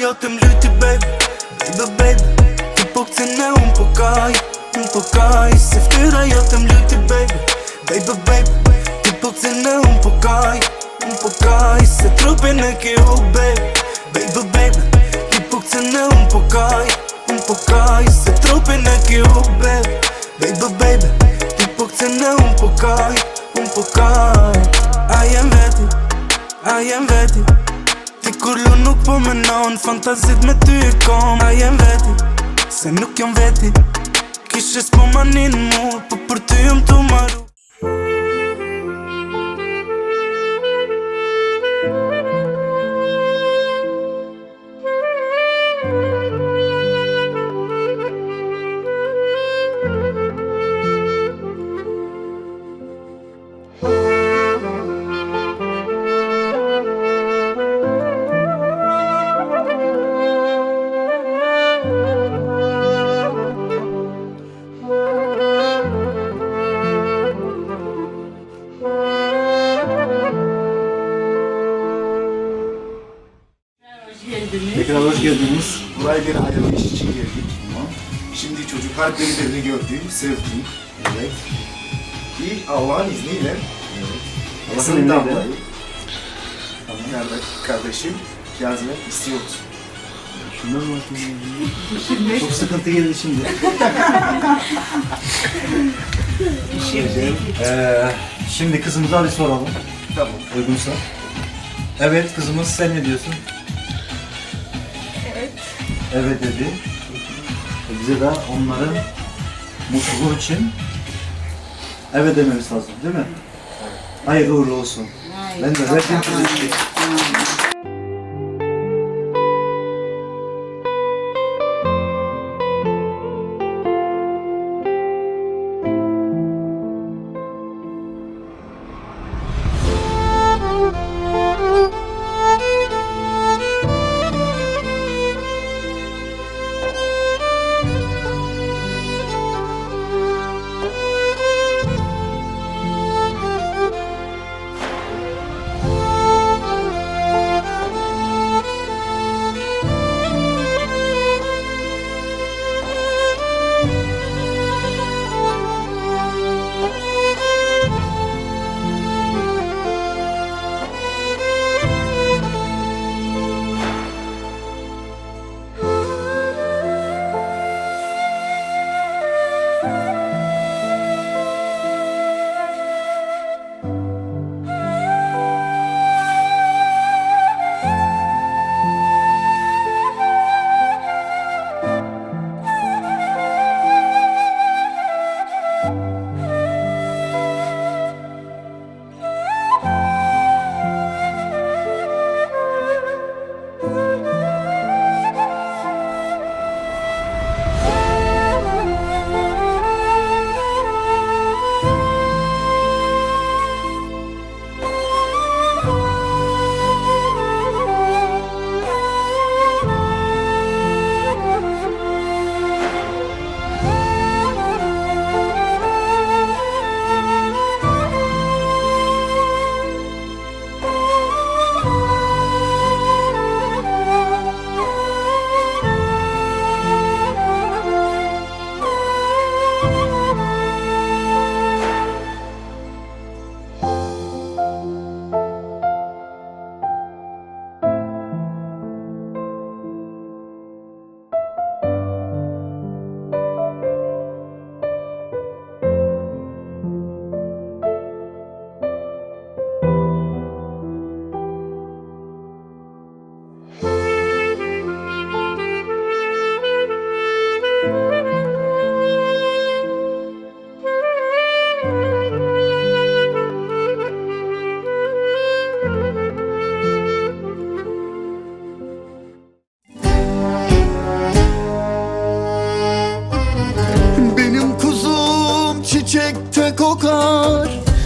io te mluti baby. Baby baby Ti po këtine unë po kaj Unë po kaj. Se ftyra jo të mluti baby. Baby baby Ti po këtine unë po kaj Unë po kaj. Se trupin e ki u baby. Baby baby Ti po këtine unë po kaj Unë po kaj. Se trupin e ki u baby. Baby baby Ti po këtine unë po kaj Unë po kaj. A jem veti A jem veti Ti kur lu nuk po menon Fantazit me ty i kom A jem veti Se nuk jam veti. Kishe s'po manin mu Po për ty jëm të maru Kolay bir ayrılış için geldik. Tamam. Şimdi çocuklar birbirini gördü, sevdi. Evet. Bir Allah'ın izniyle. Evet. Allah'ın Esin izniyle. Damla'yı. Kardeş, kardeşim yazmak istiyoruz. Şundan mı bakayım? Çok sıkıntı geldi şimdi. Ee, şimdi kızımıza bir soralım. Tamam. Uygunsa. Evet kızımız sen ne diyorsun? Evet. Evet dedi. E bize de onların mutluluğu için evet dememiz lazım değil mi? Hayırlı uğurlu olsun. Ben de verdim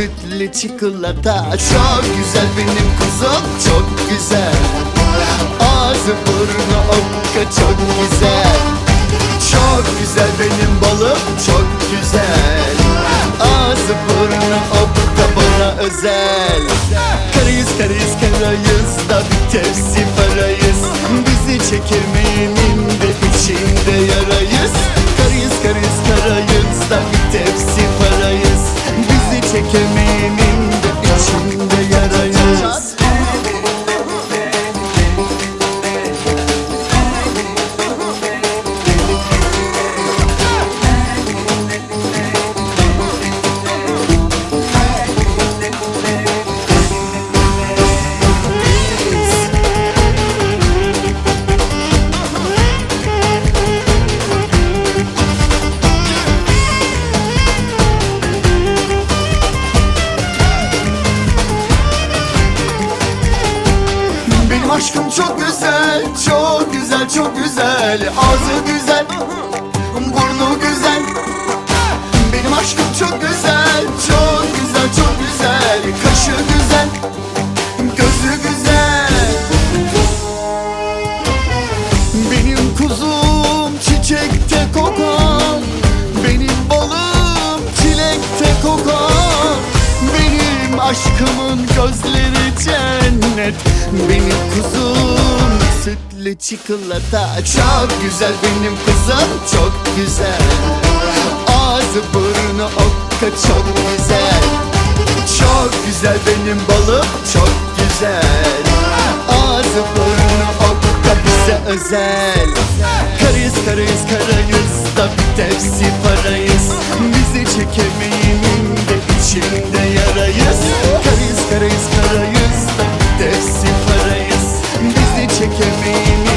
sütlü çikolata. Çok güzel benim kuzum çok güzel. Ağzı burnu okka çok güzel. Çok güzel benim balım çok güzel. Ağzı burnu okka bana özel. Karayız karayız karayız da bir çikolata Çok güzel benim kızım çok güzel. Ağzı burnu okka çok güzel. Çok güzel benim balım çok güzel. Ağzı burnu okka bize özel. Karıyız karıyız karayız da bir tepsi parayız. Bizi çekemeyenin de içinde yarayız. Karıyız karıyız karayız da bir tepsi parayız. Bizi çekemeyenin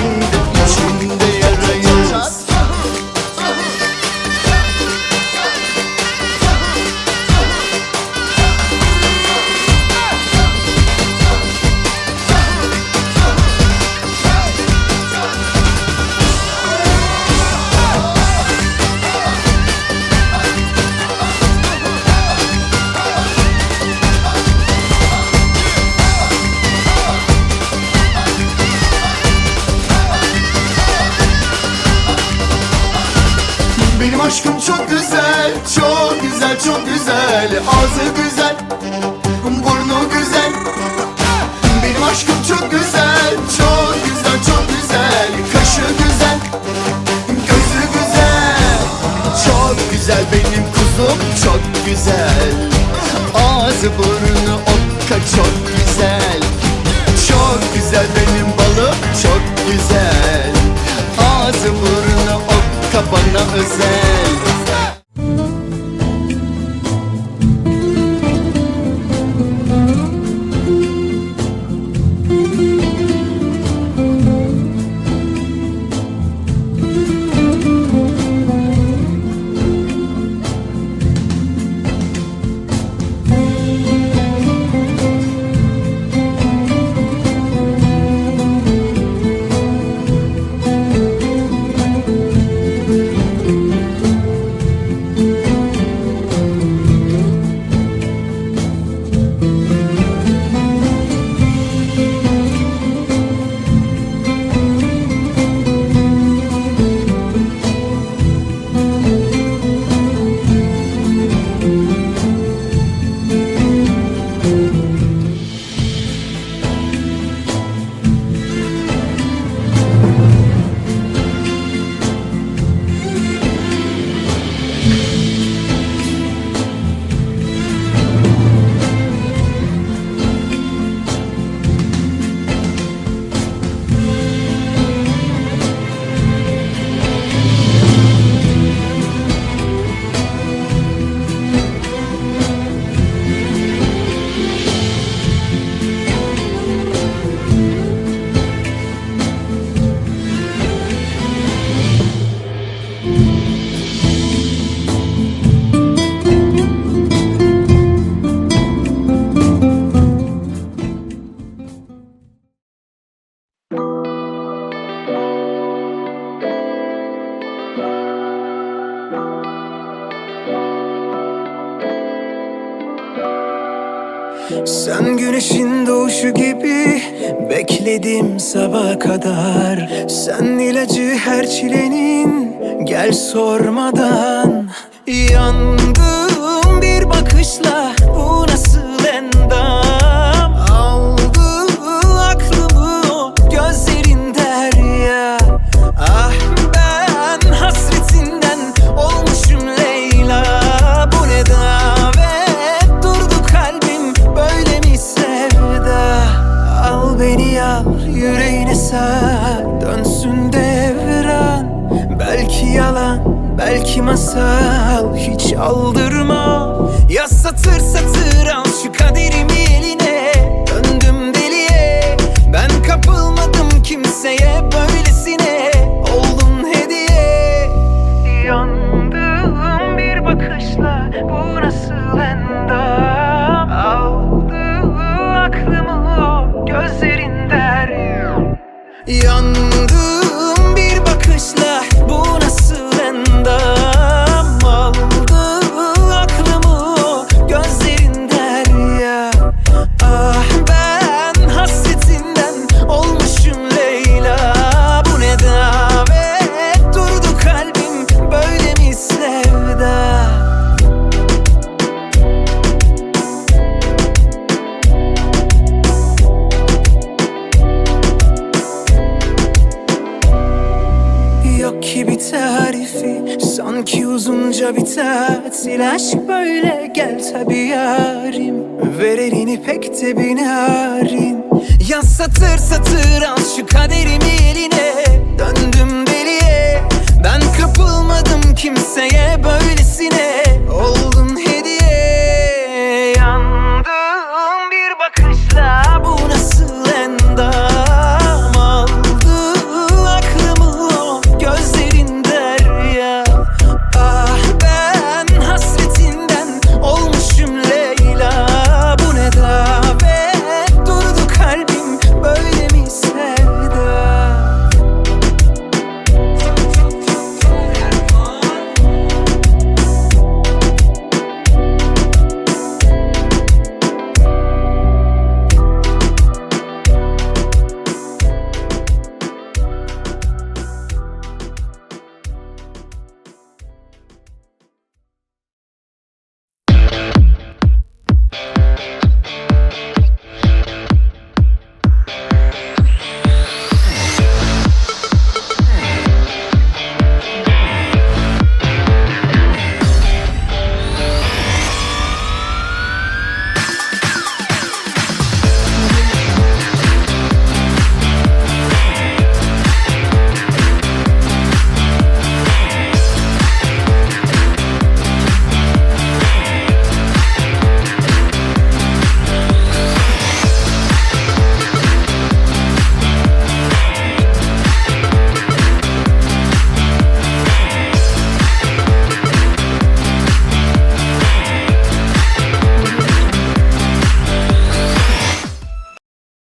aşkım çok güzel, çok güzel, çok güzel. Ağzı güzel, burnu güzel. Benim aşkım çok güzel, çok güzel, çok güzel. Kaşı güzel, gözü güzel. Çok güzel benim kuzum, çok güzel. Ağzı burnu okka çok güzel. Çok güzel benim balım, çok güzel bana özel doğuşu gibi Bekledim sabaha kadar. Sen ilacı her çilenin Gel sormadan. Yandım bir bakışla belki masal hiç aldırma. Ya satır satır al şu kaderimi eline. Döndüm deliye. Ben kapılmadım kimseye böylesine Oldun hediye. Yandığım bir bakışla bu nasıl Aşk böyle gel tabi yarim. Ver elini pek de binarin Ya satır satır al şu kaderimi eline. Döndüm deliye. Ben kapılmadım kimseye böyle